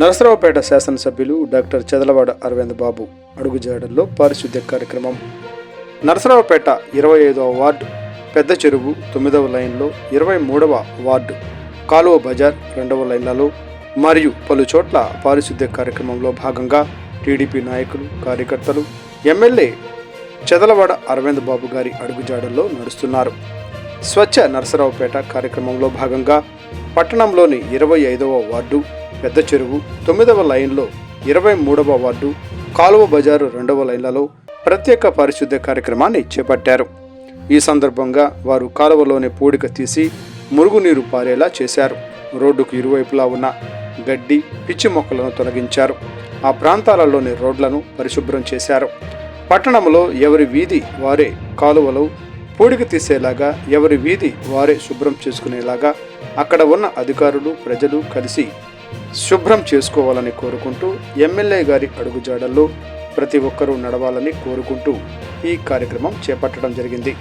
నరసరావుపేట శాసనసభ్యులు డాక్టర్ చెదలవాడ అరవింద్ బాబు అడుగుజాడల్లో పారిశుద్ధ్య కార్యక్రమం. నరసరావుపేట ఇరవై ఐదవ వార్డు పెద్ద చెరువు తొమ్మిదవ లైన్లో ఇరవై మూడవ వార్డు కాలువ బజార్ రెండవ లైన్లలో మరియు పలు చోట్ల పారిశుద్ధ్య కార్యక్రమంలో భాగంగా టీడీపీ నాయకులు కార్యకర్తలు ఎమ్మెల్యే చెదలవాడ అరవింద్ బాబు గారి అడుగుజాడల్లో నడుస్తున్నారు. స్వచ్ఛ నరసరావుపేట కార్యక్రమంలో భాగంగా పట్టణంలోని ఇరవై ఐదవ వార్డు పెద్ద చెరువు తొమ్మిదవ లైన్లో ఇరవై మూడవ వార్డు కాలువ బజారు రెండవ లైన్లలో ప్రత్యేక పారిశుద్ధ్య కార్యక్రమాన్ని చేపట్టారు. ఈ సందర్భంగా వారు కాలువలోని పూడిక తీసి మురుగునీరు పారేలా చేశారు. రోడ్డుకు ఇరువైపులా ఉన్న గడ్డి పిచ్చి మొక్కలను తొలగించారు. ఆ ప్రాంతాలలోని రోడ్లను పరిశుభ్రం చేశారు. పట్టణంలో ఎవరి వీధి వారే కాలువలు పూడిక తీసేలాగా ఎవరి వీధి వారే శుభ్రం చేసుకునేలాగా అక్కడ ఉన్న అధికారులు ప్రజలు కలిసి శుభ్రం చేసుకోవాలని కోరుకుంటూ ఎమ్మెల్యే గారి అడుగుజాడల్లో ప్రతి ఒక్కరూ నడవాలని కోరుకుంటూ ఈ కార్యక్రమం చేపట్టడం జరిగింది.